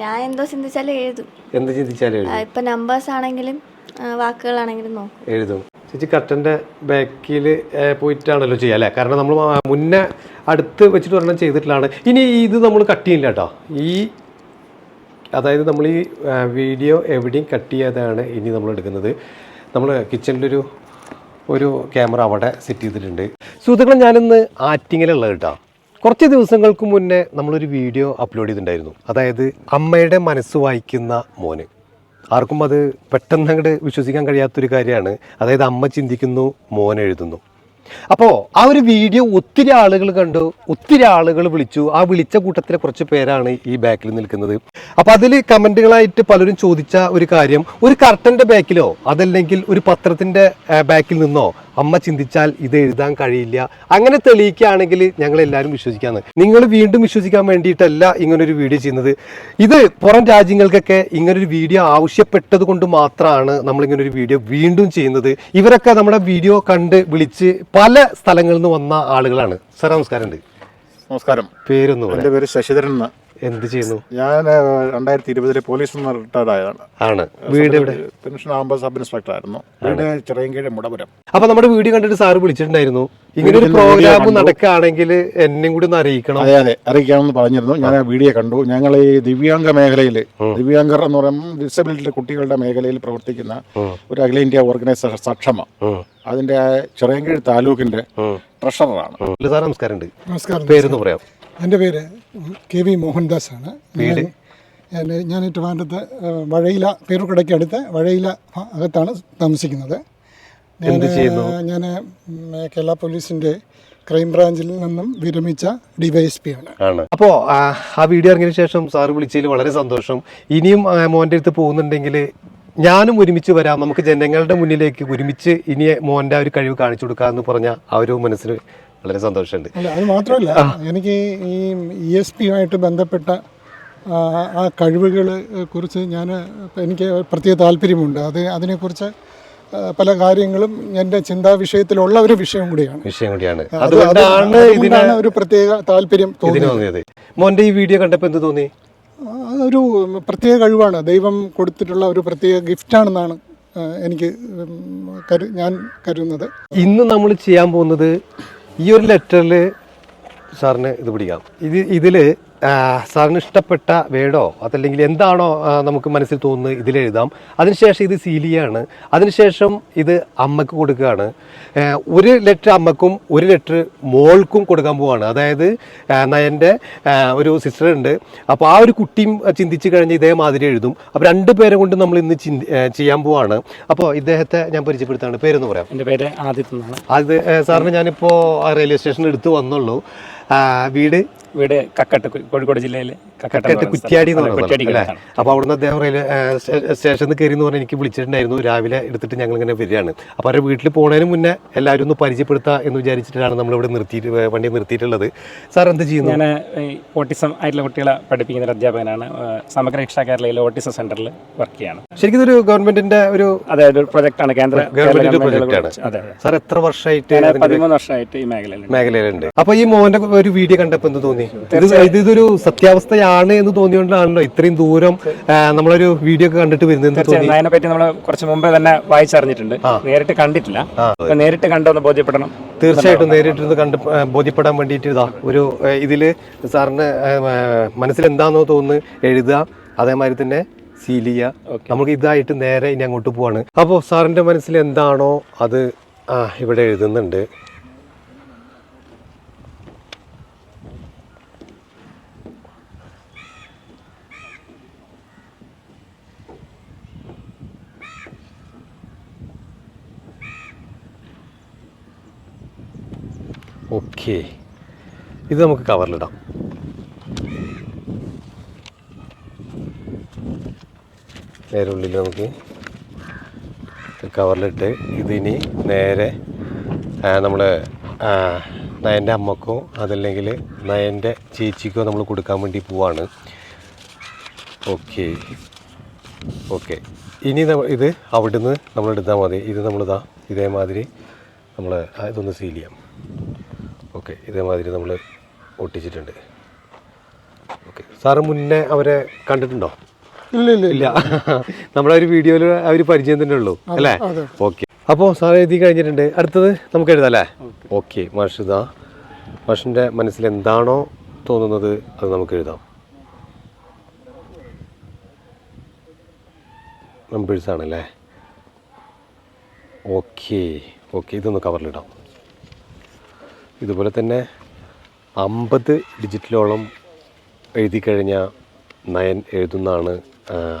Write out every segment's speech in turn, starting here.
ഞാൻ എന്തോ ചിന്തിച്ചാലും എഴുതും. എന്ത് ചിന്തിച്ചാലും എഴുതും? ഇപ്പൊ നമ്പേഴ്സ് ആണെങ്കിലും വാക്കുകളാണെങ്കിലും നോക്കും. എഴുതും. ചേച്ചി കട്ടന്റെ ബാക്കിൽ പോയിട്ടാണല്ലോ ചെയ്യുക അല്ലേ? കാരണം നമ്മൾ മുന്നേ അടുത്ത് വെച്ചിട്ട് ഒരെണ്ണം ചെയ്തിട്ടുള്ളതാണ് ഇനി ഇത് നമ്മൾ കട്ട് ചെയ്യില്ല കേട്ടോ. ഈ അതായത് നമ്മൾ ഈ വീഡിയോ എവിടെയും കട്ട് ചെയ്യാതാണ് ഇനി നമ്മൾ എടുക്കുന്നത്. നമ്മൾ കിച്ചണിലൊരു ഒരു ക്യാമറ അവിടെ സെറ്റ് ചെയ്തിട്ടുണ്ട്. സുഹൃത്തുക്കളെ ഞാനിന്ന് ആറ്റിങ്ങലുള്ളത് കേട്ടോ. കുറച്ച് ദിവസങ്ങൾക്ക് മുന്നേ നമ്മളൊരു വീഡിയോ അപ്ലോഡ് ചെയ്തിട്ടുണ്ടായിരുന്നു. അതായത് അമ്മയുടെ മനസ്സ് വായിക്കുന്ന മോന്. ആർക്കും അത് പെട്ടെന്ന് അങ്ങോട്ട് വിശ്വസിക്കാൻ കഴിയാത്തൊരു കാര്യമാണ്. അതായത് അമ്മ ചിന്തിക്കുന്നു മോൻ എഴുതുന്നു. അപ്പോൾ ആ ഒരു വീഡിയോ ഒത്തിരി ആളുകൾ കണ്ടു ഒത്തിരി ആളുകൾ വിളിച്ചു. ആ വിളിച്ച കൂട്ടത്തിലെ കുറച്ച് പേരാണ് ഈ ബാക്കിൽ നിൽക്കുന്നത്. അപ്പോൾ അതിൽ കമന്റുകളായിട്ട് പലരും ചോദിച്ച ഒരു കാര്യം ഒരു കർട്ടന്റെ ബാക്കിലോ അതല്ലെങ്കിൽ ഒരു പത്രത്തിന്റെ ബാക്കിൽ നിന്നോ അമ്മ ചിന്തിച്ചാൽ ഇത് എഴുതാൻ കഴിയില്ല. അങ്ങനെ തെളിയിക്കുകയാണെങ്കിൽ ഞങ്ങൾ എല്ലാവരും വിശ്വസിക്കാന്ന്. നിങ്ങൾ വീണ്ടും വിശ്വസിക്കാൻ വേണ്ടിയിട്ടല്ല ഇങ്ങനൊരു വീഡിയോ ചെയ്യുന്നത്. ഇത് പുറം രാജ്യങ്ങൾക്കൊക്കെ ഇങ്ങനൊരു വീഡിയോ ആവശ്യപ്പെട്ടത് കൊണ്ട് മാത്രമാണ് നമ്മൾ ഇങ്ങനൊരു വീഡിയോ വീണ്ടും ചെയ്യുന്നത്. ഇവരൊക്കെ നമ്മുടെ വീഡിയോ കണ്ട് വിളിച്ച് പല സ്ഥലങ്ങളിൽ നിന്ന് വന്ന ആളുകളാണ്. സാർ നമസ്കാരം ഉണ്ട് നമസ്കാരം. പേരൊന്നും എന്റെ പേര് ശശിധരൻ എന്ത് ചെയ്യുന്നു? ഞാൻ രണ്ടായിരത്തി ഇരുപതിലെ പോലീസ് നിന്ന് റിട്ടയർഡ് ആയതാണ് ആണ് വീട് എവിടെ? പെൻഷൻ ആകുമ്പോൾ സബ് ഇൻസ്പെക്ടർ ആയിരുന്നു വീട് ചിറയൻകീഴ് മുടപുരം. അപ്പൊ നമ്മുടെ വീഡിയോ കണ്ടിട്ട് സാറ് വിളിച്ചിട്ടുണ്ടായിരുന്നു. ഇങ്ങനെ ഒരു പ്രോഗ്രാം നടക്കുകയാണെങ്കിൽ എന്നെയും കൂടി ഒന്ന് അറിയിക്കണം. അതെ അതെ. അറിയിക്കാമെന്ന് പറഞ്ഞിരുന്നു. ഞാൻ ആ വീഡിയോ കണ്ടു. ഞങ്ങൾ ഈ ദിവ്യാംഗ മേഖലയിൽ ദിവ്യാംഗർ എന്ന് പറയുമ്പോൾ ഡിസബിലിറ്റി കുട്ടികളുടെ മേഖലയിൽ പ്രവർത്തിക്കുന്ന ഒരു അഖില ഇന്ത്യ ഓർഗനൈസേഷൻ സക്ഷമ. അതിന്റെ ചിറയൻകീഴ് താലൂക്കിന്റെ ട്രഷററാണ് സാർ നമസ്കാരം ഉണ്ട് നമസ്കാരം. പേരൊന്ന് പറയാം. എന്റെ പേര് കെ വി മോഹൻദാസ് ആണ് ഞാൻ ഞാൻ ട്രിവാൻഡ്രത്ത് വഴയില പേരുക്കടയ്ക്ക് അടുത്ത് വഴയില അകത്താണ് താമസിക്കുന്നത്. ഞാൻ കേരള പോലീസിന്റെ ക്രൈംബ്രാഞ്ചിൽ നിന്നും വിരമിച്ച ഡിവൈഎസ്പി ആണ്. ആണ് അപ്പോ ആ, വീഡിയോ ഇറങ്ങിയതിന് ശേഷം സാർ വിളിച്ചതിൽ വളരെ സന്തോഷം. ഇനിയും മോന്റെ അടുത്ത് പോകുന്നുണ്ടെങ്കിൽ ഞാനും ഒരുമിച്ച് വരാം. നമുക്ക് ജനങ്ങളുടെ മുന്നിലേക്ക് ഒരുമിച്ച് ഇനി മോന്റെ ആ ഒരു കഴിവ് കാണിച്ചു കൊടുക്കാമെന്ന് പറഞ്ഞ ആ ഒരു മനസ്സിന് വളരെ സന്തോഷമുണ്ട്. അല്ല അത് മാത്രമല്ല എനിക്ക് ഈ ഇ എസ് പിയുമായിട്ട് ബന്ധപ്പെട്ട ആ, കഴിവുകൾ കഴിവുകളെ കുറിച്ച് ഞാൻ എനിക്ക് പ്രത്യേക താല്പര്യമുണ്ട്. അത് അതിനെക്കുറിച്ച് പല കാര്യങ്ങളും എന്റെ ചിന്താ വിഷയത്തിലുള്ള ഒരു വിഷയം കൂടിയാണ്. വിഷയം കൂടിയാണ്. അത് അത് അതുകൊണ്ടാണ് ഒരു പ്രത്യേക താല്പര്യം തോന്നിയത്. മോന്റെ ഈ വീഡിയോ കണ്ടപ്പോൾ എന്ത് തോന്നി? ഒരു അതൊരു പ്രത്യേക കഴിവാണ്. ദൈവം കൊടുത്തിട്ടുള്ള ഒരു പ്രത്യേക ഗിഫ്റ്റാണെന്നാണ് ആണെന്നാണ് എനിക്ക് ഞാൻ കരുതുന്നത്. ഇന്ന് നമ്മൾ ചെയ്യാൻ പോകുന്നത് ഈ ഒരു ലെറ്ററിൽ സാറിന് ഇത് പിടിക്കാം. ഇത് ഇതിൽ സാറിന് ഇഷ്ടപ്പെട്ട വേടോ അതല്ലെങ്കിൽ എന്താണോ നമുക്ക് മനസ്സിൽ തോന്നുന്നത് ഇതിലെഴുതാം അതിനുശേഷം ഇത് സീൽ ചെയ്യാണ്. അതിനുശേഷം ഇത് അമ്മയ്ക്ക് കൊടുക്കുകയാണ്. ഒരു ലെറ്റർ അമ്മക്കും ഒരു ലെറ്റർ മോൾക്കും കൊടുക്കാൻ പോവാണ്. അതായത് നയന്റെ ഒരു സിസ്റ്റർ ഉണ്ട്. അപ്പോൾ ആ ഒരു കുട്ടിയും ചിന്തിച്ച് കഴിഞ്ഞ് ഇതേമാതിരി എഴുതും. അപ്പോൾ രണ്ട് പേരെ കൊണ്ട് നമ്മൾ ഇന്ന് ചെയ്യാൻ പോവാണ്. അപ്പോൾ ഇദ്ദേഹത്തെ ഞാൻ പരിചയപ്പെടുത്താണ്. പേരെന്ന് പറയാം എന്റെ പേര് ആദിത്യ ഏഹ്, സാറിന് ഞാനിപ്പോൾ റെയിൽവേ സ്റ്റേഷനിൽ എടുത്ത് വന്നുള്ളൂ. വീട് വീട് കക്കട്ട് കോഴിക്കോട് ജില്ലയിലെ കക്കട്ട് കുറ്റിയാടി അപ്പോൾ അവിടുന്ന് അദ്ദേഹം റെയിൽവേ സ്റ്റേഷനിൽ കയറി എന്ന് പറഞ്ഞാൽ എനിക്ക് വിളിച്ചിട്ടുണ്ടായിരുന്നു. രാവിലെ എടുത്തിട്ട് ഞങ്ങൾ ഇങ്ങനെ വരികയാണ്. അപ്പോൾ അവരുടെ വീട്ടിൽ പോകുന്നതിന് മുന്നേ എല്ലാവരും ഒന്ന് പരിചയപ്പെടുത്തുക എന്ന് വിചാരിച്ചിട്ടാണ് നമ്മളിവിടെ നിർത്തിയിട്ട് വണ്ടി നിർത്തിയിട്ടുള്ളത്. സാർ എന്ത് ചെയ്യുന്നു? ഞാൻ ഓട്ടിസം ആയിട്ടുള്ള കുട്ടികളെ പഠിപ്പിക്കുന്ന ഒരു അധ്യാപകനാണ്. സമഗ്ര രക്ഷാ കേരളയിലെ ഓട്ടിസം സെന്ററിൽ വർക്ക് ചെയ്യാണ്. ശരിക്കും ഒരു ഗവൺമെന്റിന്റെ ഒരു അതായത് ഒരു ആണ് കേന്ദ്ര ഗവൺമെന്റിന്റെ പ്രോജക്റ്റ് ആണ് അതെ അതെ. സാർ എത്ര വർഷമായിട്ട് പതിമൂന്ന് വർഷമായിട്ട് ഈ മേഖലയിലുണ്ട്. മേഖലയിലുണ്ട്. അപ്പൊ ഈ മോന്റെ ഒരു വീഡിയോ കണ്ടപ്പോ എന്ത് തോന്നി? ഇത് ഇത് ഇതൊരു സത്യാവസ്ഥയാണ് എന്ന് തോന്നിയോണ്ടാണല്ലോ ഇത്രയും ദൂരം നമ്മളൊരു വീഡിയോ ഒക്കെ കണ്ടിട്ട് വരുന്നത് അതിനെ പറ്റി നമ്മൾ കുറച്ച് മുമ്പേ തന്നെ വായിച്ചറിഞ്ഞിട്ടുണ്ട്. നേരിട്ട് കണ്ടിട്ടില്ല. നേരിട്ട് കണ്ടൊന്ന് ബോധ്യപ്പെടണം. തീർച്ചയായിട്ടും നേരിട്ട് കണ്ട് ബോധ്യപ്പെടാൻ വേണ്ടിയിട്ട് ഇതാ ഒരു ഇതിൽ സാറിന് മനസ്സിൽ എന്താണെന്നോ തോന്നുന്നു എഴുതുക. അതേമാതിരി തന്നെ സീൽ ചെയ്യുക. നമുക്ക് ഇതായിട്ട് നേരെ ഇനി അങ്ങോട്ട് പോവാണ്. അപ്പോൾ സാറിന്റെ മനസ്സിൽ എന്താണോ അത് ഇവിടെ എഴുതുന്നുണ്ട്. ഓക്കെ. ഇത് നമുക്ക് കവറിലിടാം. നേരെ ഉള്ളിൽ നമുക്ക് കവറിലിട്ട് ഇതിനി നേരെ നമ്മൾ നയന്റെ അമ്മക്കോ അതല്ലെങ്കിൽ നയന്റെ ചേച്ചിക്കോ നമ്മൾ കൊടുക്കാൻ വേണ്ടി പോവാണ്. ഓക്കെ. ഓക്കെ. ഇനി ഇത് അവിടുന്ന് നമ്മൾ എടുത്താൽ മതി. ഇത് നമ്മളിതാ ഇതേമാതിരി നമ്മൾ ഇതൊന്ന് സീൽ ചെയ്യാം. ഓക്കെ ഇതേമാതിരി നമ്മൾ ഒട്ടിച്ചിട്ടുണ്ട്. ഓക്കെ സാറ് മുന്നേ അവരെ കണ്ടിട്ടുണ്ടോ? ഇല്ല ഇല്ല ഇല്ല. നമ്മുടെ ഒരു വീഡിയോയിൽ അവർ പരിചയം തന്നെ ഉള്ളൂ അല്ലേ? ഓക്കെ. അപ്പോൾ സാർ എഴുതി കഴിഞ്ഞിട്ടുണ്ട്. അടുത്തത് നമുക്ക് എഴുതാം അല്ലേ? ഓക്കെ. മാഷിത. മാഷിന്റെ മനസ്സിൽ എന്താണോ തോന്നുന്നത് അത് നമുക്ക് എഴുതാം. നമ്പേഴ്സാണല്ലേ ഓക്കെ ഓക്കെ ഇതൊന്ന് കവറിലിടാം ഇതുപോലെ തന്നെ അമ്പത് ഡിജിറ്റിലോളം എഴുതി കഴിഞ്ഞാൽ നയൻ എഴുതുന്നതാണ്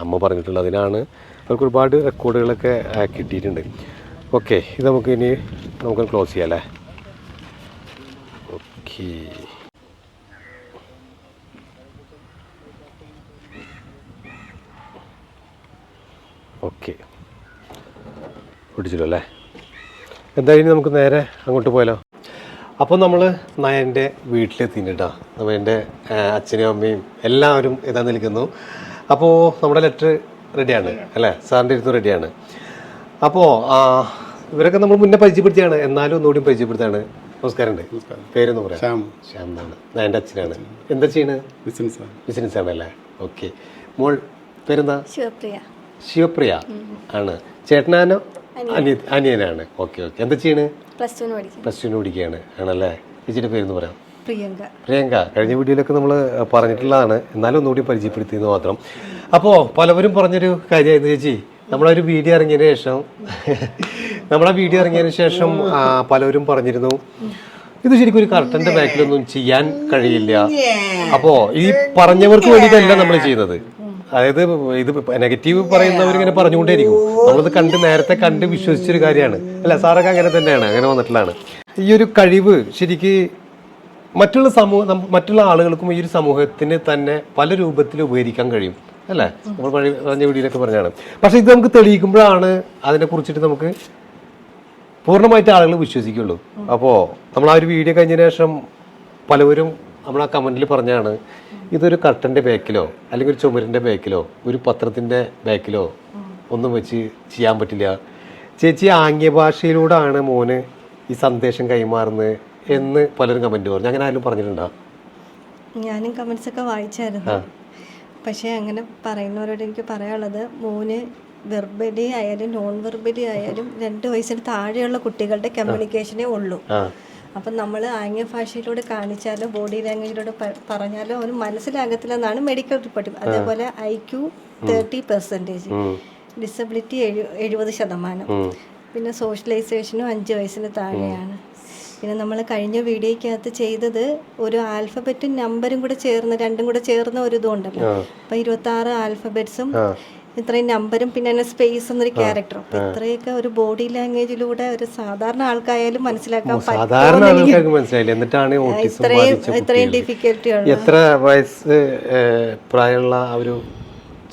അമ്മ പറഞ്ഞിട്ടുള്ളത്. അതിനാണ് അവർക്ക് ഒരുപാട് റെക്കോർഡുകളൊക്കെ കിട്ടിയിട്ടുണ്ട്. ഓക്കെ ഇത് നമുക്ക് ഇനി നമുക്ക് ക്ലോസ് ചെയ്യാം അല്ലേ? ഓക്കെ. ഓക്കെ. പിടിച്ചല്ലോ അല്ലേ? എന്തായാലും നമുക്ക് നേരെ അങ്ങോട്ട് പോയാലോ? അപ്പോൾ നമ്മൾ നയന്റെ വീട്ടിലെത്തിയിട്ടാ എന്റെ അച്ഛനും അമ്മയും എല്ലാവരും ഇതാ നിൽക്കുന്നു. അപ്പോൾ നമ്മുടെ ലെറ്റർ റെഡിയാണ് അല്ലേ? സാറിന്റെ ഇരുന്ന് റെഡിയാണ്. അപ്പോൾ ഇവരൊക്കെ നമ്മൾ മുന്നേ പരിചയപ്പെടുത്തിയാണ്. എന്നാലും ഒന്നുകൂടി പരിചയപ്പെടുത്താണ്. നമസ്കാരമുണ്ട് പേരൊന്ന് പറയാം. ശ്യാം. ശ്യാം എന്നാണ് നയന്റെ അച്ഛനാണ്. എന്താ ചെയ്യണത് ബിസിനസ് ബിസിനസ് ആണല്ലേ ഓക്കെ. മോൾ പേരെന്താ? ശിവപ്രിയ. ശിവപ്രിയ ആണ്. ചേട്ടനാനോ? അനിയ അനിയനാണ്. Okay okay. എന്താ ചെയ്യണ്? പ്ലസ് ടുവിന് പഠിക്കും. പ്ലസ് ടുവിന് പഠിക്കുകയാണ്. ആണല്ലേ? ചേച്ചിയുടെ പേരെന്ന് പറയാം. പ്രിയങ്ക. പ്രിയങ്ക കഴിഞ്ഞ വീഡിയോയിലൊക്കെ നമ്മൾ പറഞ്ഞിട്ടുള്ളതാണ്. എന്നാലും ഒന്നുകൂടി പരിചയപ്പെടുത്തിയെന്ന് മാത്രം. അപ്പോൾ പലവരും പറഞ്ഞൊരു കാര്യമായിരുന്നു ചേച്ചി. നമ്മളൊരു വീഡിയോ ഇറങ്ങിയതിന് ശേഷം നമ്മളെ വീഡിയോ ഇറങ്ങിയതിന് ശേഷം പലവരും പറഞ്ഞിരുന്നു. ഇത് ശരിക്കും ഒരു കർട്ടന്റെ ബാക്കിലൊന്നും ചെയ്യാൻ കഴിയില്ല. അപ്പോ ഈ പറഞ്ഞവർക്ക് വേണ്ടിയിട്ടല്ല നമ്മൾ ചെയ്യുന്നത്. അതായത് ഇത് നെഗറ്റീവ് പറയുന്നവർ ഇങ്ങനെ പറഞ്ഞുകൊണ്ടേയിരിക്കും. നമ്മളത് കണ്ട് നേരത്തെ കണ്ട് വിശ്വസിച്ചൊരു കാര്യമാണ്. അല്ല സാറൊക്കെ അങ്ങനെ തന്നെയാണ്. അങ്ങനെ വന്നിട്ടുള്ളതാണ്. ഈ ഒരു കഴിവ് ശരിക്ക് മറ്റുള്ള സമൂഹം മറ്റുള്ള ആളുകൾക്കും ഈ ഒരു സമൂഹത്തിന് തന്നെ പല രൂപത്തിൽ ഉപകരിക്കാൻ കഴിയും. അല്ലേ? നമ്മൾ പറഞ്ഞ വീഡിയോയിലൊക്കെ പറഞ്ഞാണ് പക്ഷെ ഇത് നമുക്ക് തെളിയിക്കുമ്പോഴാണ് അതിനെ കുറിച്ചിട്ട് നമുക്ക് പൂർണമായിട്ട് ആളുകൾ വിശ്വസിക്കുള്ളൂ. അപ്പോൾ നമ്മൾ ആ ഒരു വീഡിയോ കഴിഞ്ഞതിന് ശേഷം പലവരും നമ്മൾ ആ കമന്റിൽ പറഞ്ഞാണ് ഇതൊരു കർട്ടന്റെ ബാക്കിലോ അല്ലെങ്കിൽ ഒരു ചുമരിന്റെ ബാക്കിലോ ഒരു പത്രത്തിന്റെ ബാക്കിലോ ഒന്നും വെച്ച് ചെയ്യാൻ പറ്റില്ല. ചേച്ചി ആംഗ്യ ഭാഷയിലൂടെയാണ് മോന് ഈ സന്ദേശം കൈമാറുന്നത് എന്ന് പലരും കമന്റ് പറഞ്ഞു. അങ്ങനെ ആരും പറഞ്ഞിട്ടുണ്ടോ? ഞാനും കമൻസ് ഒക്കെ വായിച്ചായിരുന്നു. പക്ഷേ അങ്ങനെ പറയുന്നവരോട് എനിക്ക് പറയാനുള്ളത് മോന് വെർബലി ആയാലും നോൺ വെർബലി ആയാലും രണ്ട് വയസ്സിന് താഴെയുള്ള കുട്ടികളുടെ കമ്മ്യൂണിക്കേഷനേ ഉള്ളൂ. അപ്പം നമ്മൾ ആംഗ്യ ഭാഷയിലൂടെ കാണിച്ചാലോ ബോഡി ലാംഗ്വേജിലൂടെ പറഞ്ഞാലോ അവന് മനസ്സിലാകത്തില്ലെന്നാണ് മെഡിക്കൽ റിപ്പോർട്ട് അതേപോലെ I Q thirty percentage disability എഴു എഴുപത് ശതമാനം. പിന്നെ സോഷ്യലൈസേഷനും അഞ്ച് വയസ്സിന് താഴെയാണ്. പിന്നെ നമ്മൾ കഴിഞ്ഞ വീഡിയോയ്ക്കകത്ത് ചെയ്തത് ഒരു ആൽഫബറ്റും നമ്പരും കൂടെ ചേർന്ന് രണ്ടും കൂടെ ചേർന്ന ഒരു ഇതുണ്ടല്ലോ. അപ്പം ഇരുപത്തി ആറ് ആൽഫബറ്റ്സും ഇത്രയും നമ്പരും പിന്നെ അതിന് സ്പേസ് എന്നൊരു ക്യാരക്ടറും അപ്പൊ ഇത്രയൊക്കെ ഒരു ബോഡി ലാംഗ്വേജിലൂടെ ഒരു സാധാരണ ആൾക്കായാലും മനസ്സിലാക്കാൻ സാധാരണ ആൾക്കാർക്ക് മനസ്സിലായില്ല. എന്നിട്ടാണ് ഇത്രയും. ഡിഫിക്കൽറ്റി എത്ര വയസ്സ് പ്രായമുള്ള ഒരു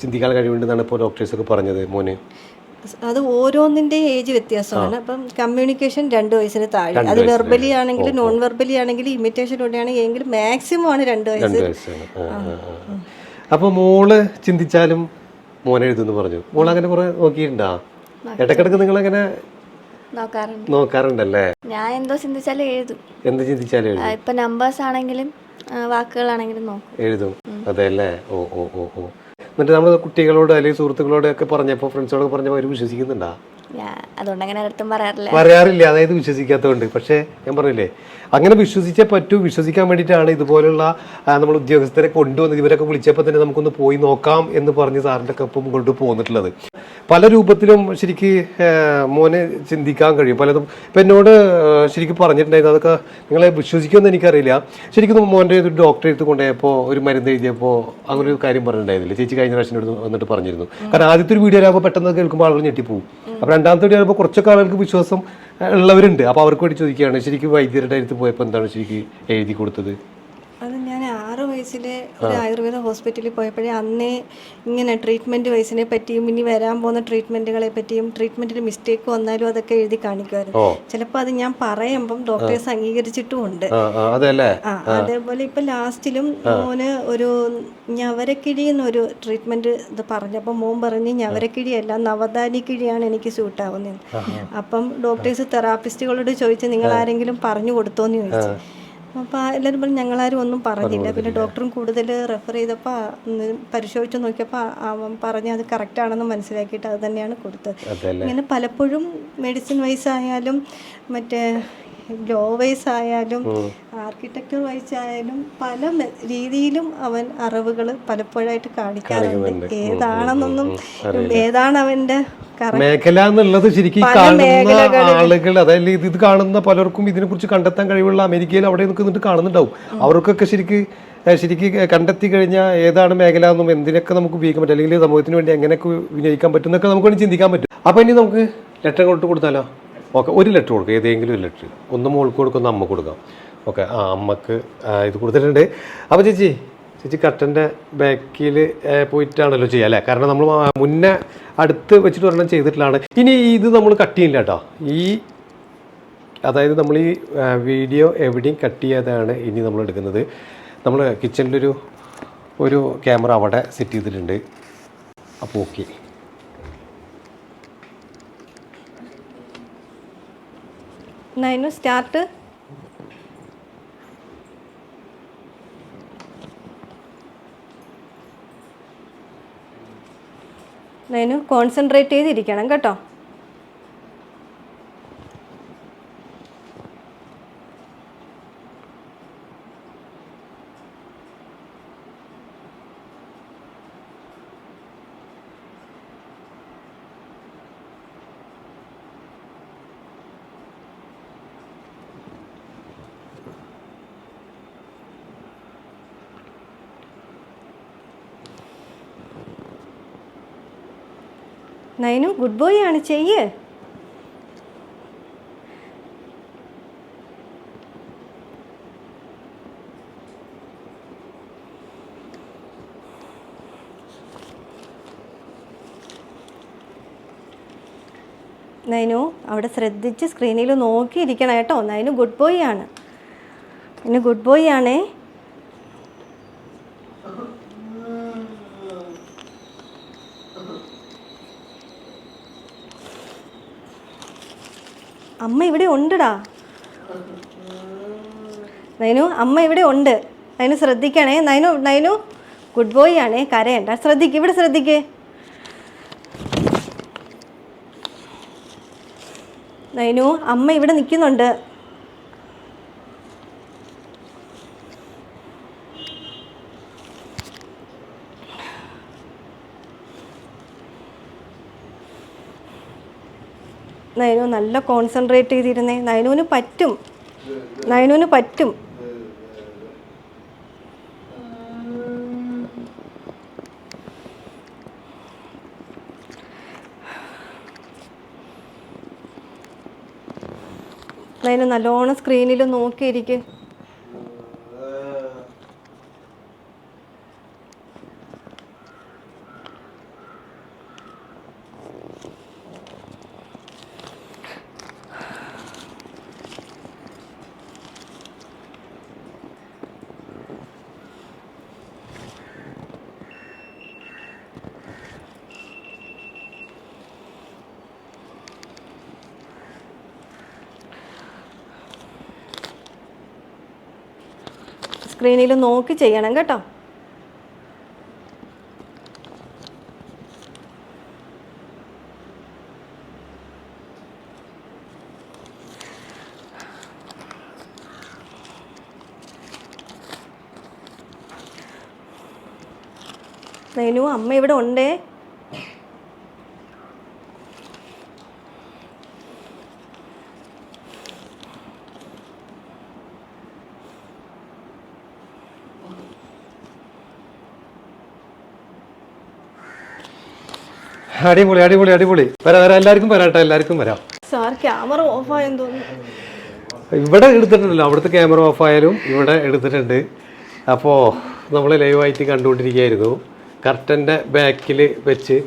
ചിന്തിക്കാൻ കഴിവുണ്ടെന്നാണ് ഇപ്പോൾ ഡോക്ടേഴ്സൊക്കെ പറഞ്ഞത് മോന്? അത് ഓരോന്നിന്റെ ഏജ് വ്യത്യാസമാണ്. അപ്പം കമ്മ്യൂണിക്കേഷൻ രണ്ട് വയസ്സിന് താഴെ. അത് വെർബലി ആണെങ്കിലും നോൺ വെർബലി ആണെങ്കിലും ഇമിറ്റേഷൻ ആണെങ്കിൽ എങ്കിലും മാക്സിമം ആണ് രണ്ട് വയസ്സ്. അപ്പോൾ മോൾ ചിന്തിച്ചാലും മോനെ എഴുതുന്നു പറഞ്ഞു. മോൾ അങ്ങനെ കുറെ നോക്കിയിട്ടുണ്ടാ? ഇടക്കിടക്ക് നിങ്ങൾ അങ്ങനെ നോക്കാറുണ്ട്. നോക്കാറുണ്ടല്ലേ? ഞാൻ എന്തോ ചിന്തിച്ചാലും എഴുതും. എന്ത് ചിന്തിച്ചാലും എഴുതും? ഇപ്പൊ നമ്പേഴ്സ് ആണെങ്കിലും വാക്കുകളാണെങ്കിലും നോക്കും. എഴുതും. അതെ അല്ലേ ഓ ഓ ഓ ഓ. എന്നിട്ട് നമ്മൾ കുട്ടികളോട് അല്ലെങ്കിൽ സുഹൃത്തുക്കളോട് ഒക്കെ പറഞ്ഞപ്പോ ഫ്രണ്ട്സോടൊക്കെ പറഞ്ഞപ്പോ അവർ വിശ്വസിക്കുന്നുണ്ടാ? അതുകൊണ്ട് അങ്ങനെ പറയാറില്ല. പറയാറില്ല. അതായത് വിശ്വസിക്കാത്തതുകൊണ്ട്. പക്ഷേ ഞാൻ പറഞ്ഞില്ലേ അങ്ങനെ വിശ്വസിച്ചേ പറ്റൂ. വിശ്വസിക്കാൻ വേണ്ടിയിട്ടാണ് ഇതുപോലുള്ള നമ്മൾ ഉദ്യോഗസ്ഥരെ കൊണ്ടുവന്നത്. ഇവരൊക്കെ വിളിച്ചപ്പോൾ തന്നെ നമുക്കൊന്ന് പോയി നോക്കാം എന്ന് പറഞ്ഞ് സാറിന്റെ കപ്പും കൊണ്ട് പോന്നിട്ടുള്ളത്. പല രൂപത്തിലും ശരിക്ക് മോനെ ചിന്തിക്കാൻ കഴിയും. പലതും ഇപ്പം എന്നോട് ശരിക്കും പറഞ്ഞിട്ടുണ്ടായിരുന്നു. അതൊക്കെ നിങ്ങളെ വിശ്വസിക്കുമെന്ന് എനിക്കറിയില്ല. ശരിക്കും മോന്റെ ഒരു ഡോക്ടറെ എടുത്ത് കൊണ്ടുപോയപ്പോൾ ഒരു മരുന്ന് എഴുതിയപ്പോൾ അങ്ങനെ ഒരു കാര്യം പറഞ്ഞിട്ടുണ്ടായിരുന്നില്ല. ചേച്ചി കഴിഞ്ഞ പ്രാവശ്യം വന്നിട്ട് പറഞ്ഞിരുന്നു. കാരണം ആദ്യത്തെ ഒരു വീഡിയോ ആകുമ്പോൾ പെട്ടെന്ന് കേൾക്കുമ്പോൾ ആളുകൾ ഞെട്ടിപ്പോവും. അപ്പോൾ രണ്ടാമത്തെ വീഡിയോ ആകുമ്പോൾ കുറച്ചൊക്കെ ആളുകൾക്ക് വിശ്വാസം ഉള്ളവരുണ്ട്. അപ്പോൾ അവർക്ക് വേണ്ടി ചോദിക്കുകയാണ്. ശരിക്കും വൈദ്യരുടെ അടുത്ത് പോയപ്പോൾ എന്താണ് ശരിക്കും എഴുതി കൊടുത്തത്? ആറ് വയസ്സിൽ ഒരു ആയുർവേദ ഹോസ്പിറ്റലിൽ പോയപ്പോഴേ അന്നേ ഇങ്ങനെ ട്രീറ്റ്മെന്റ് വയസ്സിനെ പറ്റിയും ഇനി വരാൻ പോകുന്ന ട്രീറ്റ്മെന്റുകളെ പറ്റിയും ട്രീറ്റ്മെന്റിൽ മിസ്റ്റേക്ക് വന്നാലും അതൊക്കെ എഴുതി കാണിക്കുമായിരുന്നു. ചിലപ്പോൾ അത് ഞാൻ പറയുമ്പം ഡോക്ടേഴ്സ് അംഗീകരിച്ചിട്ടും ഉണ്ട് അതേപോലെ ഇപ്പം ലാസ്റ്റിലും മോന് ഒരു ഞവരക്കിഴി എന്നൊരു ട്രീറ്റ്മെന്റ് ഇത് പറഞ്ഞപ്പോൾ മോൻ പറഞ്ഞ് ഞവരക്കിഴിയല്ല നവധാനി കിഴിയാണ് എനിക്ക് സ്യൂട്ട് ആവുന്നത് അപ്പം ഡോക്ടേഴ്സ് തെറാപ്പിസ്റ്റുകളോട് ചോദിച്ച് നിങ്ങൾ ആരെങ്കിലും പറഞ്ഞു കൊടുത്തോന്ന് ചോദിച്ചു. അപ്പോൾ എല്ലാവരും പറഞ്ഞു ഞങ്ങളാരും ഒന്നും പറഞ്ഞില്ല. പിന്നെ ഡോക്ടറും കൂടുതൽ റെഫർ ചെയ്തപ്പോൾ പരിശോധിച്ച് നോക്കിയപ്പോൾ അവൻ പറഞ്ഞ് അത് കറക്റ്റാണെന്ന് മനസ്സിലാക്കിയിട്ട് അത് തന്നെയാണ് കൊടുത്തത്. ഇങ്ങനെ പലപ്പോഴും മെഡിസിൻ വൈസ് ആയാലും മറ്റേ ലോ വൈസ് ആയാലും ആർക്കിടെക്ചർ വൈസ് ആയാലും പല രീതിയിലും അവൻ അറിവുകൾ പലപ്പോഴായിട്ട് കാണിക്കാറുണ്ട്. ഏതാണെന്നൊന്നും ഏതാണ് അവന്റെ മേഖല എന്നുള്ളത് ശരിക്കും കാണുന്ന ആളുകൾ അതായത് ഇത് കാണുന്ന പലർക്കും ഇതിനെ കുറിച്ച് കണ്ടെത്താൻ കഴിവുള്ള അമേരിക്കയിൽ അവിടെ നിൽക്കുന്നിട്ട് കാണുന്നുണ്ടാവും. അവർക്കൊക്കെ ശരിക്ക് ശരിക്കും കണ്ടെത്തി കഴിഞ്ഞാൽ ഏതാണ് മേഖല എന്നും എന്തിനൊക്കെ നമുക്ക് ഉപയോഗിക്കാൻ പറ്റും? അല്ലെങ്കിൽ സമൂഹത്തിന് വേണ്ടി എങ്ങനെയൊക്കെ വിനിയോഗിക്കാൻ പറ്റും എന്നൊക്കെ നമുക്ക് വേണ്ടി ചിന്തിക്കാൻ പറ്റും. അപ്പൊ ഇനി നമുക്ക് ലെറ്റർ കൊണ്ട് കൊടുത്താലോ? ഓക്കെ ഒരു ലെറ്റർ കൊടുക്കുക ഏതെങ്കിലും ഒരു ലെറ്റർ. ഒന്ന് മോൾക്ക് കൊടുക്കുക ഒന്ന് അമ്മ കൊടുക്കാം. ഓക്കെ ആ അമ്മയ്ക്ക് ഇത് കൊടുത്തിട്ടുണ്ട്. അപ്പോൾ ചേച്ചി ചേച്ചി കട്ടന്റെ ബാക്കിൽ പോയിട്ടാണല്ലോ ചെയ്യുക അല്ലേ? കാരണം നമ്മൾ മുന്നേ അടുത്ത് വെച്ചിട്ട് ഒരെണ്ണം ചെയ്തിട്ടുള്ളതാണ്. ഇനി ഇത് നമ്മൾ കട്ട് ചെയ്യില്ല കേട്ടോ. ഈ അതായത് നമ്മൾ ഈ വീഡിയോ എവിടെയും കട്ട് ചെയ്യാതാണ് ഇനി നമ്മൾ എടുക്കുന്നത്. നമ്മൾ കിച്ചണിലൊരു ഒരു ക്യാമറ അവിടെ സെറ്റ് ചെയ്തിട്ടുണ്ട്. അപ്പോൾ ഓക്കെ. നൈനു സ്റ്റാർട്ട്. നയനു കോൺസെൻട്രേറ്റ് ചെയ്തിരിക്കണം കേട്ടോ. നൈനു ഗുഡ് ബോയ് ആണ് ചെയ്യ്. നയനു അവിടെ ശ്രദ്ധിച്ച് സ്ക്രീനിൽ നോക്കിയിരിക്കണം കേട്ടോ. നയനു ഗുഡ് ബോയ് ആണ്. ഇനി ഗുഡ് ബോയ് ആണേ. അമ്മ ഇവിടെ ഉണ്ടടാ. നൈനു അമ്മ ഇവിടെ ഉണ്ട്. നൈനു ശ്രദ്ധിക്കണേ. നൈനു നൈനു ഗുഡ് ബോയ് ആണേ. കരയണ്ട. ശ്രദ്ധിക്ക്. ഇവിടെ ശ്രദ്ധിക്ക്. നൈനു അമ്മ ഇവിടെ നിൽക്കുന്നുണ്ട്. നൈനു നല്ല കോൺസെൻട്രേറ്റ് ചെയ്തിരുന്നേ. നയനുവിന് പറ്റും. നയനുവിന് പറ്റും. നയനു നല്ലോണം സ്ക്രീനിൽ നോക്കിയിരിക്ക്. സ്ക്രീനിൽ നോക്കി ചെയ്യണം കേട്ടോ. നൈനു അമ്മ ഇവിടെ ഉണ്ടേ? അടിപൊളി അടിപൊളി അടിപൊളി. വരാം വരാം എല്ലാവർക്കും വരാട്ടോ എല്ലാവർക്കും വരാം. സാർ ക്യാമറ ഓഫായെന്ന് തോന്നുന്നു. ഇവിടെ എടുത്തിട്ടുണ്ടല്ലോ അവിടുത്തെ ക്യാമറ ഓഫ് ആയാലും ഇവിടെ എടുത്തിട്ടുണ്ട്. അപ്പോ നമ്മൾ ലൈവായിട്ട് കണ്ടുകൊണ്ടിരിക്കുകയായിരുന്നു. കർട്ടന്റെ ബാക്കിൽ വെച്ച്.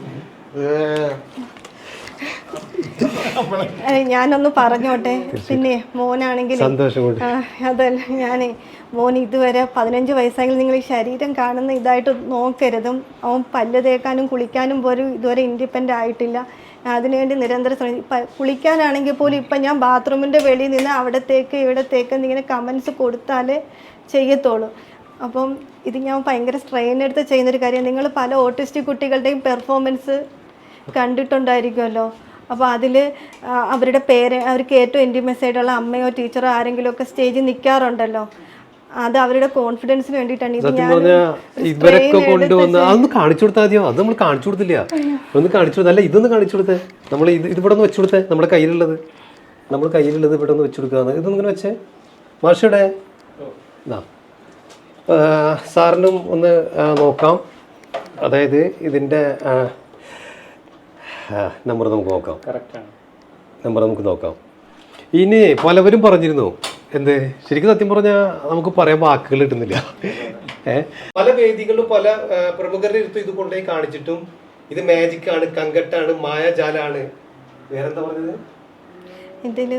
ഞാനൊന്ന് പറഞ്ഞോട്ടെ. പിന്നെ മോനാണെങ്കിൽ സന്തോഷം കൊണ്ട് അതല്ല ഞാനേ മോൻ ഇതുവരെ പതിനഞ്ച് വയസ്സായെങ്കിൽ നിങ്ങൾ ഈ ശരീരം കാണുന്ന ഇതായിട്ട് നോക്കരുതും. അവൻ പല്ല് തേക്കാനും കുളിക്കാനും പോലും ഇതുവരെ ഇൻഡിപെൻഡന്റ് ആയിട്ടില്ല. അതിനുവേണ്ടി നിരന്തരം ഇപ്പം കുളിക്കാനാണെങ്കിൽ പോലും ഇപ്പം ഞാൻ ബാത്റൂമിന്റെ വെളിയിൽ നിന്ന് അവിടത്തേക്ക് ഇവിടത്തേക്ക് എന്നിങ്ങനെ കമൻസ് കൊടുത്താലേ ചെയ്യത്തുള്ളൂ. അപ്പം ഇത് ഞാൻ ഭയങ്കര സ്ട്രെയിൻ എടുത്ത് ചെയ്യുന്നൊരു കാര്യം. നിങ്ങൾ പല ഓട്ടിസ്റ്റിക് കുട്ടികളുടെയും പെർഫോമൻസ് കണ്ടിട്ടുണ്ടായിരിക്കുമല്ലോ. അപ്പോൾ അതിൽ അവരുടെ പേര് അവർക്ക് ഏറ്റവും ഇന്റിമസ് ആയിട്ടുള്ള അമ്മയോ ടീച്ചറോ ആരെങ്കിലുമൊക്കെ സ്റ്റേജിൽ നിൽക്കാറുണ്ടല്ലോ. അത് അവരുടെ കോൺഫിഡൻസിന് വേണ്ടിയിട്ടാണ്. ഞാൻ പറഞ്ഞാ ഇവരൊക്കെ കൊണ്ടുവന്ന് അതൊന്ന് കാണിച്ചു കൊടുത്താൽ മതിയോ? അത് നമ്മൾ കാണിച്ചു കൊടുത്തില്ല. ഒന്ന് കാണിച്ചു കൊടുത്ത അല്ല ഇതൊന്ന് കാണിച്ചു കൊടുത്തേ. നമ്മൾ ഇത് ഇത് ഇവിടെ ഒന്ന് വെച്ചു കൊടുത്തേ നമ്മുടെ കയ്യിലുള്ളത്. നമ്മൾ കയ്യിലുള്ളത് ഇവിടെ ഒന്ന് വെച്ചു കൊടുക്കാന്ന്. ഇതൊന്നിങ്ങനെ വെച്ചേ. മാഷയുടെ സാറിനും ഒന്ന് നോക്കാം. അതായത് ഇതിന്റെ നമ്പർ നമുക്ക് നോക്കാം. നമ്പർ നമുക്ക് നോക്കാം. ഇനി പലവരും പറഞ്ഞിരുന്നു എന്ത്? ശരിക്കും സത്യം പറഞ്ഞാൽ നമുക്ക് പറയാൻ വാക്കുകൾ കിട്ടുന്നില്ല. പല വേദികളിലും പല പ്രമുഖരുടെ അടുത്ത് ഇത് കൊണ്ടുപോയി കാണിച്ചിട്ടും ഇത് മാജിക് ആണ് കങ്കട്ടാണ് മായാജാലാണ് വേറെന്താ പറഞ്ഞത്? ഇതിൽ?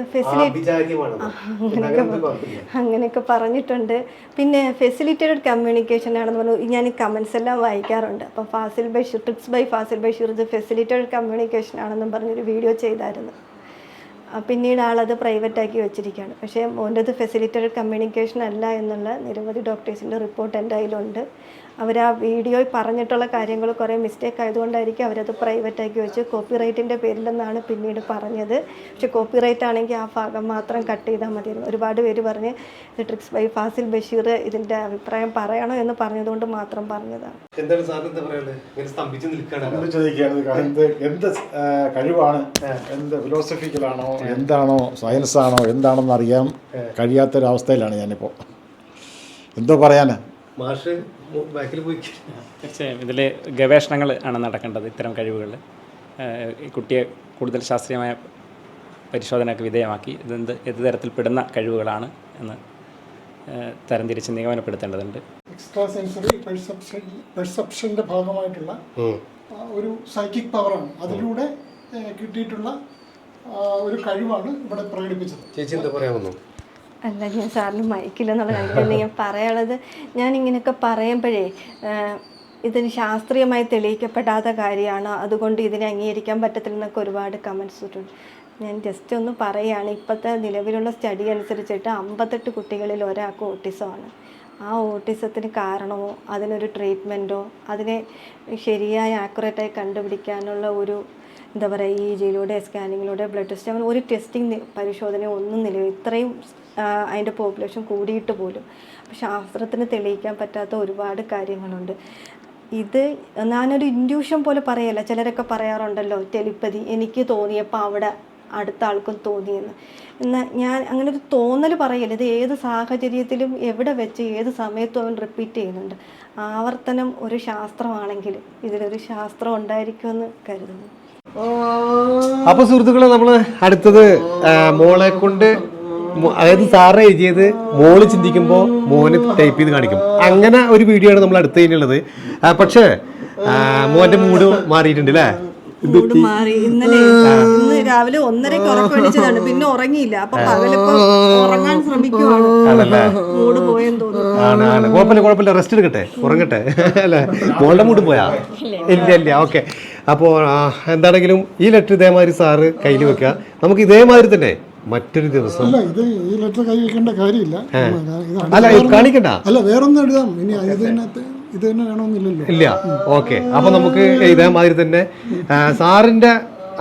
അങ്ങനെയൊക്കെ പറഞ്ഞിട്ടുണ്ട്. പിന്നെ ഫെസിലിറ്റേറ്റഡ് കമ്മ്യൂണിക്കേഷൻ ആണെന്ന് പറഞ്ഞു ഞാൻ കമൻസ് എല്ലാം വായിക്കാറുണ്ട്. അപ്പോൾ ഫാസിൽ ബഷീർ ട്രിക്സ് ബൈ ഫാസിൽ ബഷീർ ഇത് ഫെസിലിറ്റേറ്റഡ് കമ്മ്യൂണിക്കേഷൻ ആണെന്നും പറഞ്ഞൊരു വീഡിയോ ചെയ്തായിരുന്നു. പിന്നീട് ആളത് പ്രൈവറ്റാക്കി വെച്ചിരിക്കുകയാണ്. പക്ഷേ മോന്റെത് ഫെസിലിറ്റേറ്റഡ് കമ്മ്യൂണിക്കേഷൻ അല്ല എന്നുള്ള നിരവധി ഡോക്ടേഴ്സിന്റെ റിപ്പോർട്ട് എന്റെ കയ്യിലുണ്ട്. അവർ ആ വീഡിയോയിൽ പറഞ്ഞിട്ടുള്ള കാര്യങ്ങൾ കുറേ മിസ്റ്റേക്ക് ആയതുകൊണ്ടായിരിക്കും അവരത് പ്രൈവറ്റാക്കി വെച്ച് കോപ്പിറൈറ്റിന്റെ പേരിലെന്നാണ് പിന്നീട് പറഞ്ഞത്. പക്ഷേ കോപ്പിറൈറ്റ് ആണെങ്കിൽ ആ ഭാഗം മാത്രം കട്ട് ചെയ്താൽ മതിയായിരുന്നു. ഒരുപാട് പേര് പറഞ്ഞ് ട്രിക്സ് ബൈ ഫാസിൽ ബഷീർ ഇതിന്റെ അഭിപ്രായം പറയണോ എന്ന് പറഞ്ഞതുകൊണ്ട് മാത്രം പറഞ്ഞതാണ്. എന്താണ് സാറിന് എന്താ ചോദിക്കുകയാണ്? എന്ത് കഴിവാണ്? എന്ത് ഫിലോസഫിക്കലാണോ എന്താണോ? സയൻസ് ആണോ? എന്താണെന്ന് അറിയാൻ കഴിയാത്തൊരവസ്ഥയിലാണ് ഞാനിപ്പോൾ എന്തോ പറയാനാ? മാഷ് ബാക്കിൽ പോയി തീർച്ചയായും. ഇതിൽ ഗവേഷണങ്ങൾ ആണ് നടക്കേണ്ടത് ഇത്തരം കഴിവുകൾ. ഈ കുട്ടിയെ കൂടുതൽ ശാസ്ത്രീയമായ പരിശോധനയ്ക്ക് വിധേയമാക്കി ഇതെന്ത് ഏത് തരത്തിൽപ്പെടുന്ന കഴിവുകളാണ് എന്ന് തരംതിരിച്ച് നിഗമനപ്പെടുത്തേണ്ടതുണ്ട്. എക്സ്ട്രാ സെൻസറി പെർസെപ്ഷൻ പെർസെപ്ഷന്റെ ഭാഗമായിട്ടുള്ള ഒരു സൈക്കിക് പവറാണ് അതിലൂടെ കിട്ടിയിട്ടുള്ള ഒരു കഴിവാണ് ഇവിടെ പ്രകടിപ്പിച്ചത്. ചേച്ചി എന്താ പറയാമെന്നു അല്ല ഞാൻ സാറിന് മയക്കില്ലെന്നുള്ള കാര്യത്തിൽ ഞാൻ പറയാനുള്ളത്? ഞാൻ ഇങ്ങനെയൊക്കെ പറയുമ്പോഴേ ഇതിന് ശാസ്ത്രീയമായി തെളിയിക്കപ്പെടാത്ത കാര്യമാണ്. അതുകൊണ്ട് ഇതിനെ അംഗീകരിക്കാൻ പറ്റത്തില്ലെന്നൊക്കെ ഒരുപാട് കമൻസ് ഇട്ടുണ്ട് ഞാൻ ജസ്റ്റ് ഒന്ന് പറയുകയാണ്. ഇപ്പോഴത്തെ നിലവിലുള്ള സ്റ്റഡി അനുസരിച്ചിട്ട് അമ്പത്തെട്ട് കുട്ടികളിൽ ഒരാൾക്ക് ഓട്ടിസമാണ് ആ ഓട്ടിസത്തിന് കാരണമോ അതിനൊരു ട്രീറ്റ്മെന്റോ അതിനെ ശരിയായ ആക്യുറേറ്റായി കണ്ടുപിടിക്കാനുള്ള ഒരു എന്താ പറയുക ഇ ജിയിലൂടെ സ്കാനിങ്ങിലൂടെ ബ്ലഡ് ടെസ്റ്റ് അങ്ങനെ ഒരു ടെസ്റ്റിംഗ് പരിശോധന ഒന്നും നിലവിൽ ഇത്രയും അതിന്റെ പോപ്പുലേഷൻ കൂടിയിട്ട് പോലും. ശാസ്ത്രത്തിന് തെളിയിക്കാൻ പറ്റാത്ത ഒരുപാട് കാര്യങ്ങളുണ്ട്. ഇത് ഞാനൊരു ഇൻഡ്യൂഷൻ പോലെ പറയല്ല. ചിലരൊക്കെ പറയാറുണ്ടല്ലോ ടെലിപ്പതി എനിക്ക് തോന്നിയപ്പോൾ അവിടെ അടുത്ത ആൾക്കും തോന്നിയെന്ന്. എന്നാൽ ഞാൻ അങ്ങനെ ഒരു തോന്നൽ പറയല്ല. ഇത് ഏത് സാഹചര്യത്തിലും എവിടെ വെച്ച് ഏത് സമയത്തും അവൻ റിപ്പീറ്റ് ചെയ്യുന്നുണ്ട്. ആവർത്തനം ഒരു ശാസ്ത്രമാണെങ്കിൽ ഇതിലൊരു ശാസ്ത്രം ഉണ്ടായിരിക്കുമെന്ന് കരുതുന്നു. അപ്പൊ സുഹൃത്തുക്കളെ നമ്മൾ അടുത്തത് മോളെ കൊണ്ട് അതായത് സാറ് എഴുതിയത് മോൾ ചിന്തിക്കുമ്പോൾ മോന് ടൈപ്പ് ചെയ്ത് കാണിക്കും. അങ്ങനെ ഒരു വീഡിയോ ആണ് നമ്മൾ അടുത്ത് കഴിഞ്ഞുള്ളത് പക്ഷേ മോന്റെ മൂഡ് മാറിയിട്ടുണ്ട് അല്ലേ? മൂഡ് മാറി. ഇന്നലെ ഇന്ന് രാവിലെ ഒന്നരക്ക് ഉറക്കം എണീച്ചതാണ്. പിന്നെ ഉറങ്ങിയില്ല. അപ്പൊ പകലിപ്പോ ഉറങ്ങാൻ ശ്രമിക്കുവാണ്. മൂഡ് പോയെന്ന് തോന്നുന്നു. കുഴപ്പമില്ല കുഴപ്പമില്ല. റെസ്റ്റ് എടുക്കട്ടെ. ഉറങ്ങട്ടെ. അല്ലേ? മോളുടെ മൂഡ് പോയാ? ഇല്ല ഇല്ല. ഓക്കെ അപ്പോൾ എന്താണെങ്കിലും ഈ ലെറ്റർ ഇതേമാതിരി സാറ് കയ്യിൽ വെക്കുക. നമുക്ക് ഇതേമാതിരി തന്നെ മറ്റൊരു ദിവസം അല്ല ഇത് ഈ ലെറ്റർ കൈ വെക്കേണ്ട കാര്യമില്ല. അല്ല കാണിക്കണ്ട. അല്ല വേറൊന്നും എഴുതാം. ഇനി ഇത് തന്നെ ഇത് തന്നെ വേണമെന്നില്ലല്ലോ. ഇല്ല. ഓക്കെ. അപ്പൊ നമുക്ക് ഇതേമാതിരി തന്നെ സാറിന്റെ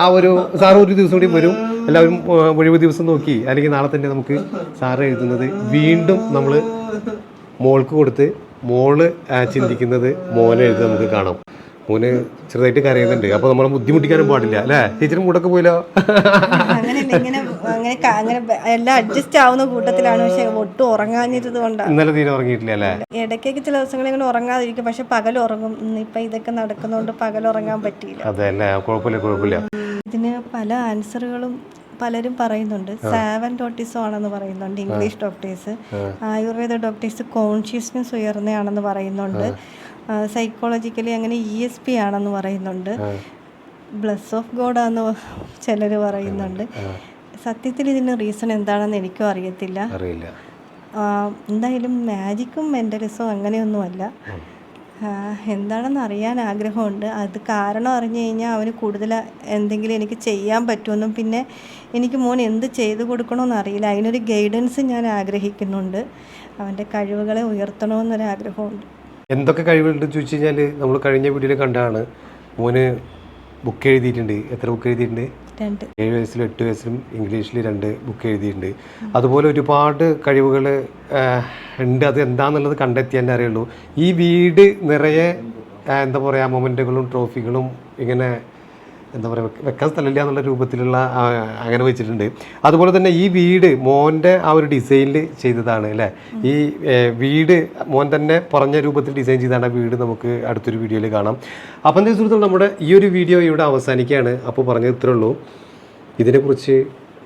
ആ ഒരു സാർ ഒരു ദിവസം കൂടി വരും. എല്ലാവരും ഒഴിവ് ദിവസം നോക്കി. അല്ലെങ്കിൽ നാളെ തന്നെ നമുക്ക് സാറ് എഴുതുന്നത് വീണ്ടും നമ്മൾ മോൾക്ക് കൊടുത്ത് മോൾ ചിന്തിക്കുന്നത് മോനെ എഴുതി നമുക്ക് കാണാം. മോന് ചെറുതായിട്ട് കരയുന്നുണ്ട്. അപ്പൊ നമ്മളെ ബുദ്ധിമുട്ടിക്കാനും പാടില്ല അല്ലേ? ടീച്ചറും കൂടെ പോയില്ലോ? അങ്ങനെയല്ല ഇങ്ങനെ അങ്ങനെ അങ്ങനെ എല്ലാം അഡ്ജസ്റ്റ് ആവുന്ന കൂട്ടത്തിലാണ്. പക്ഷെ ഒട്ടും ഉറങ്ങാഞ്ഞിരുന്നത് കൊണ്ടാണ് ഇന്നലെ തീരെ ഉറങ്ങിയിട്ടില്ല അല്ലേ? ഇടയ്ക്കൊക്കെ ചില ദിവസങ്ങളിൽ ഇങ്ങനെ ഉറങ്ങാതിരിക്കും. പക്ഷെ പകൽ ഉറങ്ങും ഇന്നിപ്പൊ ഇതൊക്കെ നടക്കുന്നതുകൊണ്ട് പകൽ ഉറങ്ങാൻ പറ്റിയില്ല. അതെ അല്ലേ കുഴപ്പമില്ല കുഴപ്പമില്ല. ഇതിന് പല ആൻസറുകളും പലരും പറയുന്നുണ്ട്. സാവൻ ഡോക്ടേഴ്സും ആണെന്ന് പറയുന്നുണ്ട് English doctors Ayurveda doctors consciousness ഉയർന്നയാണെന്ന് പറയുന്നുണ്ട്. സൈക്കോളജിക്കലി അങ്ങനെ ഇ എസ് പി ആണെന്ന് പറയുന്നുണ്ട്. ബ്ലസ് ഓഫ് ഗോഡാന്ന് ചിലർ പറയുന്നുണ്ട്. സത്യത്തിൽ ഇതിന് റീസൺ എന്താണെന്ന് എനിക്കും അറിയത്തില്ല. അറിയില്ല. എന്തായാലും മാജിക്കും മെന്റലിസവും അങ്ങനെയൊന്നുമല്ല. എന്താണെന്ന് അറിയാൻ ആഗ്രഹമുണ്ട്. അത് കാരണം അറിഞ്ഞു കഴിഞ്ഞാൽ അവന് കൂടുതൽ എന്തെങ്കിലും എനിക്ക് ചെയ്യാൻ പറ്റുമെന്നും പിന്നെ എനിക്ക് മോൻ എന്ത് ചെയ്തു കൊടുക്കണമെന്ന് അറിയില്ല. അതിനൊരു ഗൈഡൻസ് ഞാൻ ആഗ്രഹിക്കുന്നുണ്ട്. അവന്റെ കഴിവുകളെ ഉയർത്തണമെന്നൊരാഗ്രഹമുണ്ട് എന്തൊക്കെ കഴിവുണ്ട് ചോദിച്ചു കഴിഞ്ഞാൽ നമ്മൾ കഴിഞ്ഞ വീഡിയോയിൽ കണ്ടാണ് മോന് ബുക്ക് എഴുതിയിട്ടുണ്ട്. എത്ര ബുക്ക് എഴുതിയിട്ടുണ്ട്? രണ്ട്. ഏഴ് വയസ്സിലും എട്ട് വയസ്സിലും ഇംഗ്ലീഷിൽ രണ്ട് ബുക്ക് എഴുതിയിട്ടുണ്ട്. അതുപോലെ ഒരുപാട് കഴിവുകൾ ഉണ്ട്. അത് എന്താണെന്നുള്ളത് കണ്ടെത്തി തന്നെ അറിയുള്ളൂ. ഈ വീട് നിറയെ എന്താ പറയുക മൊമെന്റുകളും ട്രോഫികളും ഇങ്ങനെ എന്താ പറയുക വെക്കാൻ സ്ഥലമില്ല എന്നുള്ള രൂപത്തിലുള്ള അങ്ങനെ വെച്ചിട്ടുണ്ട്. അതുപോലെ തന്നെ ഈ വീട് മോന്റെ ആ ഒരു ഡിസൈനിൽ ചെയ്തതാണ് അല്ലേ? ഈ വീട് മോൻ തന്നെ പറഞ്ഞ രൂപത്തിൽ ഡിസൈൻ ചെയ്താണ് വീട് നമുക്ക് അടുത്തൊരു വീഡിയോയിൽ കാണാം. അപ്പം എന്താ സുഹൃത്തുക്കൾ നമ്മുടെ ഈ ഒരു വീഡിയോ ഇവിടെ അവസാനിക്കുകയാണ്. അപ്പോൾ പറഞ്ഞത് ഇത്രേ ഉള്ളൂ. ഇതിനെക്കുറിച്ച്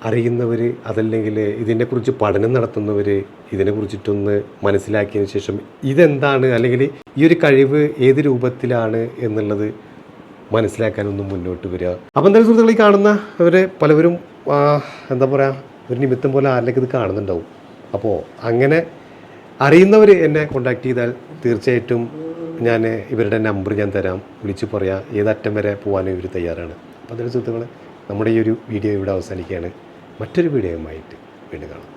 അറിയുന്നവർ അതല്ലെങ്കിൽ ഇതിനെക്കുറിച്ച് പഠനം നടത്തുന്നവർ ഇതിനെക്കുറിച്ചിട്ടൊന്ന് മനസ്സിലാക്കിയതിന് ശേഷം ഇതെന്താണ്? അല്ലെങ്കിൽ ഈ ഒരു കഴിവ് ഏത് രൂപത്തിലാണ് എന്നുള്ളത് മനസ്സിലാക്കാനൊന്നും മുന്നോട്ട് വരിക. അപ്പം എന്തായാലും സുഹൃത്തുക്കൾ ഈ കാണുന്ന അവരെ പലവരും എന്താ പറയുക ഒരു നിമിത്തം പോലെ ആരിലേക്ക് ഇത് കാണുന്നുണ്ടാവും. അപ്പോൾ അങ്ങനെ അറിയുന്നവർ എന്നെ കോണ്ടാക്ട് ചെയ്താൽ തീർച്ചയായിട്ടും ഞാൻ ഇവരുടെ നമ്പർ ഞാൻ തരാം. വിളിച്ച് പറയാം ഏതറ്റം വരെ പോകാനും ഇവർ തയ്യാറാണ്. അപ്പോൾ തന്നെ സുഹൃത്തുക്കളെ നമ്മുടെ ഈ ഒരു വീഡിയോ ഇവിടെ അവസാനിക്കുകയാണ്. മറ്റൊരു വീഡിയോയുമായിട്ട് വീണ്ടും കാണാം.